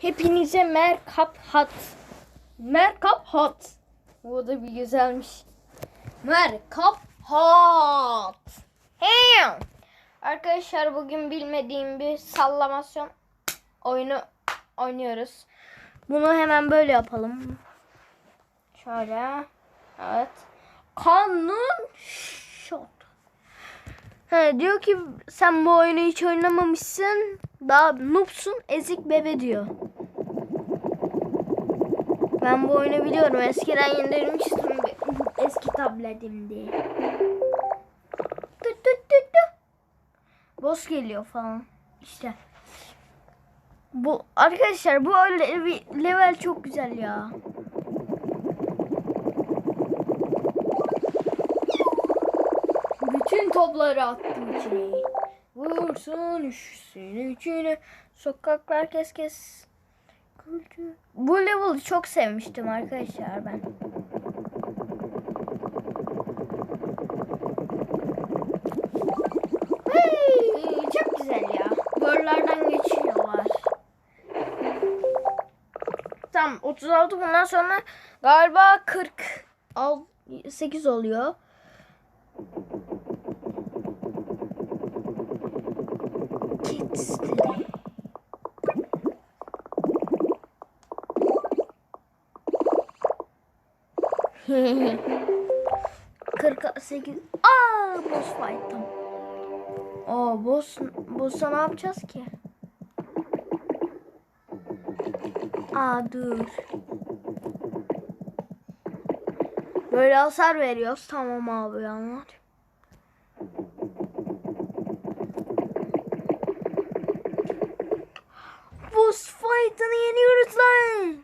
Hepinize merkap hat. Merkap hat. Bu da bir güzelmiş. Merkap hat. Hey. Arkadaşlar bugün bilmediğim bir sallamasyon oyunu oynuyoruz. Bunu hemen böyle yapalım. Şöyle. Evet. Kanun. He, diyor ki sen bu oyunu hiç oynamamışsın. Daha noobsun ezik bebe diyor. Ben bu oyunu biliyorum. Eskiden indirmiştim eski tabletimde. Tut tut tut tut. Boss geliyor falan. İşte. Bu arkadaşlar bu level çok güzel ya. Bütün topları attım içine. Vursun üşüsün içine. Sokaklar kes kes. Bu level'ı çok sevmiştim arkadaşlar ben. Çok güzel ya. Görlerden geçiyorlar. Tamam 36 bundan sonra galiba 48 oluyor. 48. Aa boss fight tam. Aa boss boss'a ne yapacağız ki? Aa dur. Böyle hasar veriyoruz. Tamam abi anlat. Boss fight'ını yeniyoruz lan.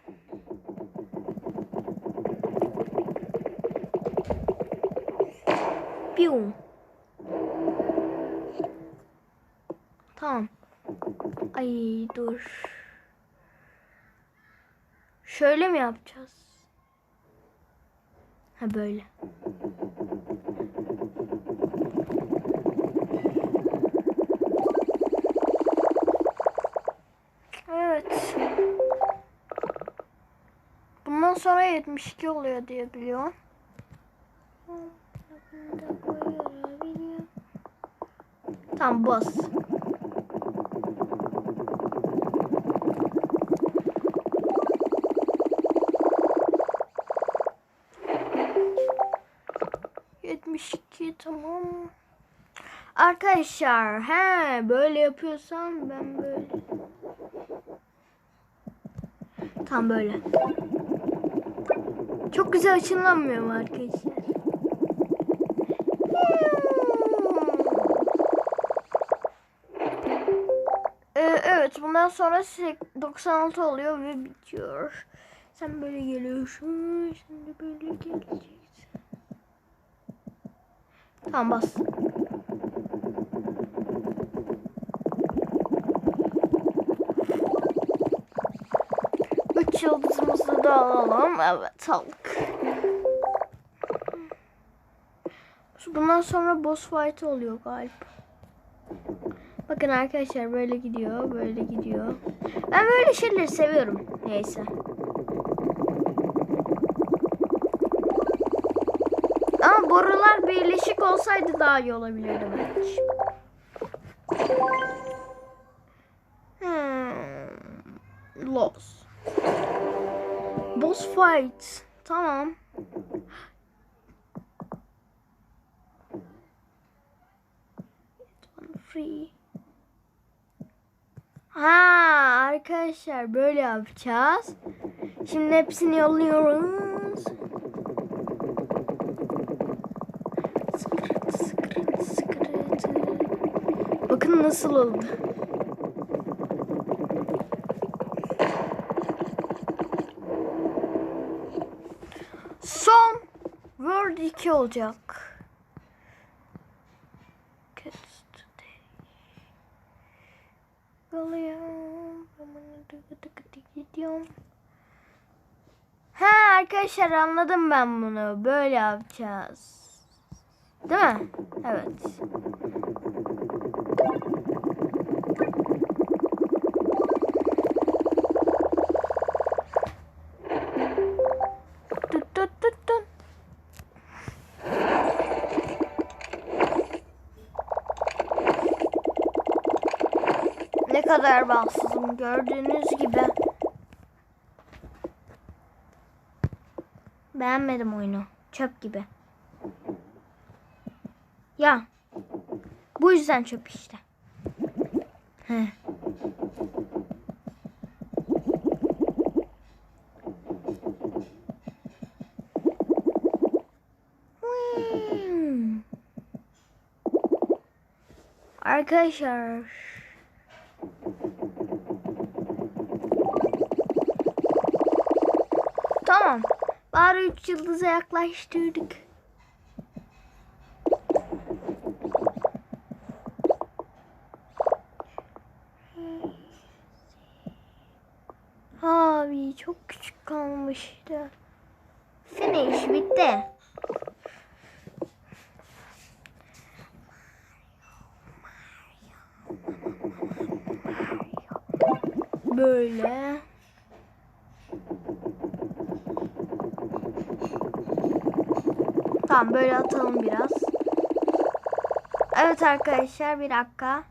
Pium. Tamam. Ay dur. Şöyle mi yapacağız? Ha böyle. Evet. Bundan sonra 72 oluyor diye biliyorum. Tamam bas. Yetmiş iki tamam. Arkadaşlar he böyle yapıyorsam ben böyle. Tam böyle. Çok güzel ışınlanmıyor mu arkadaşlar? Evet bundan sonra 96 oluyor ve bitiyor. Sen böyle geliyorsun. Şimdi böyle geleceksin. Tamam bas. Üç yıldızımızı da alalım. Evet aldık. Bundan sonra boss fight oluyor galiba. Bakın arkadaşlar böyle gidiyor, böyle gidiyor. Ben böyle şeyleri seviyorum. Neyse. Ama borular birleşik olsaydı daha iyi olabilirdi bence. Hmm. Loss. Boss fight. Tamam. Free. Ha arkadaşlar böyle yapacağız. Şimdi hepsini yolluyoruz. Sıkırt sıkırt sıkırt. Bakın nasıl oldu. Son Word 2 olacak. Gidiyorum. Ha arkadaşlar anladım ben bunu. Böyle yapacağız. Değil mi? Evet. Kadar bağımsızım gördüğünüz gibi. Beğenmedim oyunu. Çöp gibi. Ya. Bu yüzden çöp işte. He. Hmm. Arkadaşlar. Bari 3 yıldıza yaklaştırdık. Abi çok küçük kalmıştı. Finish bitti. Böyle. Tamam böyle atalım biraz. Evet arkadaşlar bir dakika.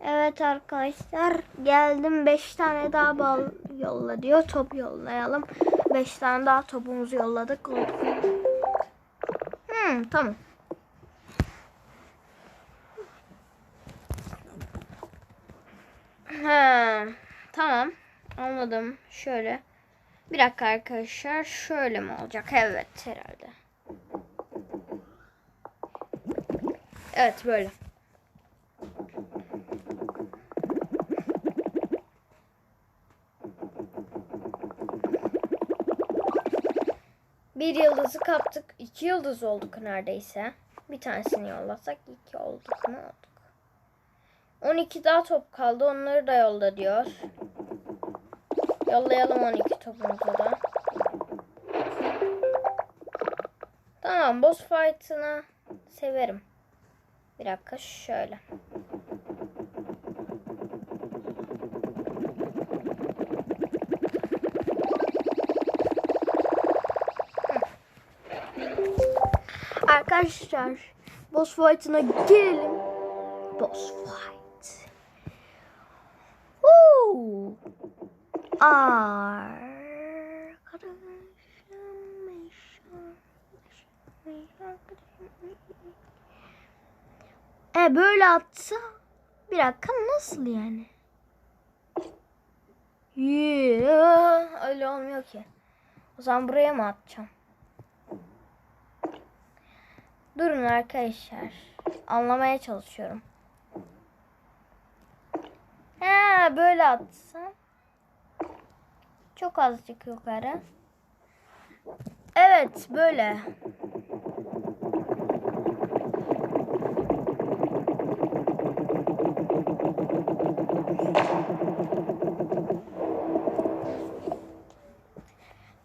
Evet arkadaşlar geldim 5 tane daha bal yolla diyor. Top yollayalım. 5 tane daha topumuzu yolladık. Hmm, tamam. He, tamam. Anladım. Şöyle. Bir dakika arkadaşlar. Şöyle mi olacak? Evet herhalde. Evet böyle. Bir yıldızı kaptık. iki yıldız olduk neredeyse. Bir tanesini yollasak iki olduk mu olduk. 12 daha top kaldı. Onları da yolla diyor. Yollayalım 12 topumuzu da. Tamam boss fight'ını severim. Bir dakika şöyle. Arkadaşlar boss fight'ına girelim. Boss fight. Woo! E böyle atsa bir dakika nasıl yani? Yeah, öyle olmuyor ki. O zaman buraya mı atacağım? Durun arkadaşlar. Anlamaya çalışıyorum. He böyle atsam. Çok azıcık yukarı. Evet böyle.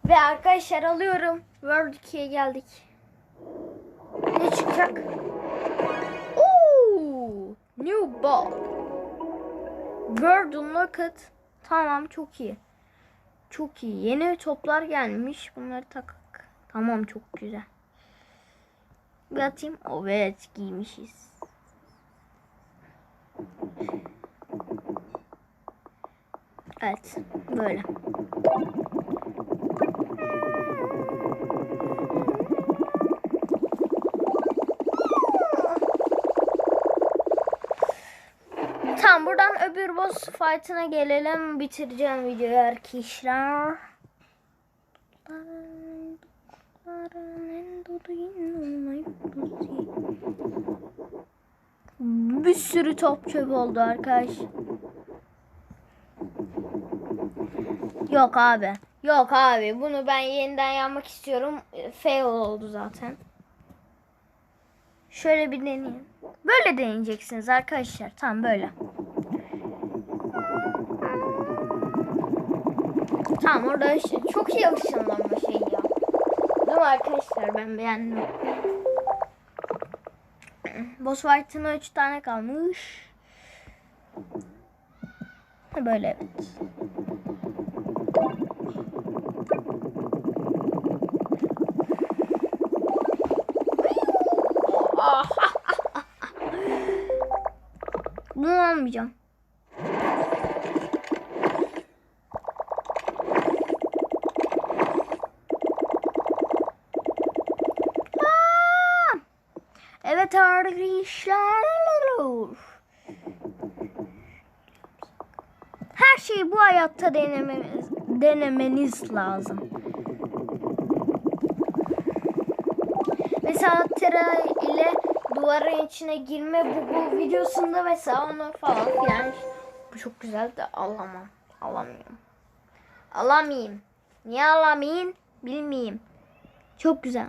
Ve arkadaşlar alıyorum. World 2'ye geldik. Ne çıkacak? Oo, new ball. World Unlocked. Tamam çok iyi. Çok iyi. Yeni toplar gelmiş. Bunları takak. Tamam çok güzel. Bir atayım. Evet giymişiz. Evet. Böyle. Boss fight'ına gelelim. Bitireceğim videoyu arkadaşlar. Bir sürü top çöp oldu arkadaş. Yok abi. Yok abi. Bunu ben yeniden yapmak istiyorum. Fail oldu zaten. Şöyle bir deneyeyim. Böyle deneyeceksiniz arkadaşlar. Tam böyle. Tamam orada işte çok iyi ışınlanma şeyi ya. Değil mi arkadaşlar ben beğendim. Boss fight'ına 3 tane kalmış. Böyle evet. Bunu almayacağım. Arkadaşlar. Her şeyi bu hayatta denemeniz, denemeniz lazım. Mesela tera ile duvarın içine girme bu, bu videosunda mesela onu falan filan. Bu çok güzel de alamam. Alamıyorum. Alamayayım. Niye alamayayım? Bilmeyeyim. Çok güzel.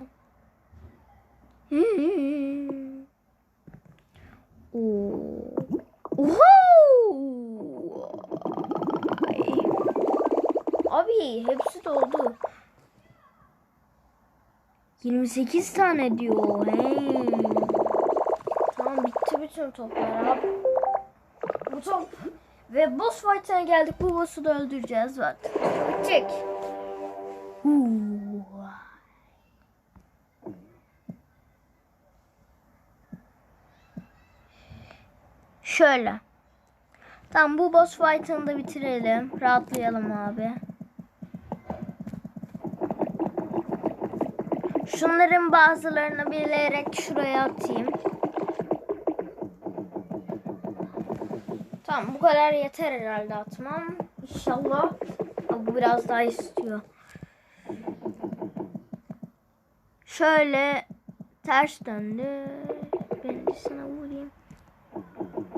Hmm. Oho! Abi hepsi doldu. 28 tane diyor. Hey. Tamam bitti bütün toplar abi. Bu top ve boss fight'ına geldik. Bu boss'u da öldüreceğiz zaten. Çek. Huu. Şöyle. Tamam bu boss fight'ını da bitirelim. Rahatlayalım abi. Şunların bazılarını bilerek şuraya atayım. Tamam bu kadar yeter herhalde atmam. İnşallah. Bu biraz daha istiyor. Şöyle ters döndü. Sana vurayım.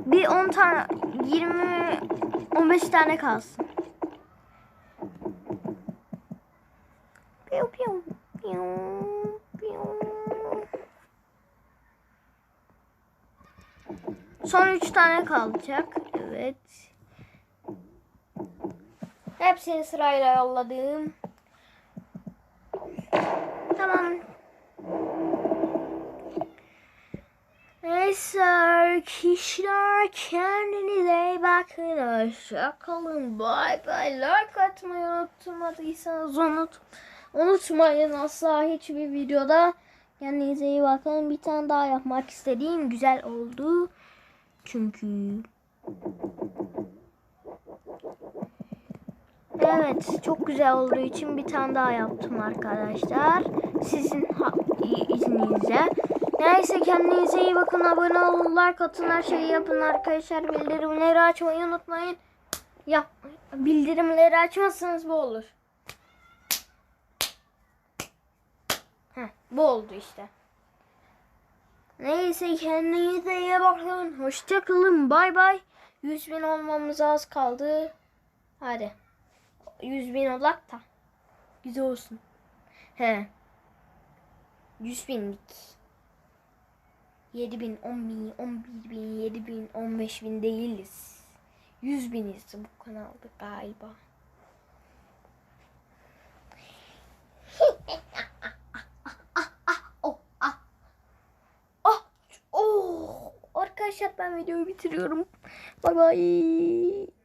Bir 10 tane 20 15 tane kalsın. Piu piu piu piu. Son 3 tane kalacak. Evet. Hepsini sırayla yolladım. Tamam. Neyse arkadaşlar kendinize iyi bakın. Hoşça kalın. Bye bye. Like atmayı unutmadıysanız unut. Unutmayın asla hiçbir videoda kendinize iyi bakın. Bir tane daha yapmak istediğim güzel oldu. Çünkü Evet, çok güzel olduğu için bir tane daha yaptım arkadaşlar. Sizin izninizle. Neyse kendinize iyi bakın. Abone olun, like atın, her şeyi yapın arkadaşlar. Bildirimleri açmayı unutmayın. Yap. Bildirimleri açmazsanız bu olur. Heh, bu oldu işte. Neyse kendinize iyi bakın. Hoşçakalın. Bay bay. 100 bin olmamız az kaldı. Hadi. 100 bin olak da. Güzel olsun. He. 100 binlik. 7 bin, 10 bin, 11 bin, 7 bin, 15 bin değiliz. 100 biniz bu kanalda galiba. Arkadaşlar ben videoyu bitiriyorum. Bay bay.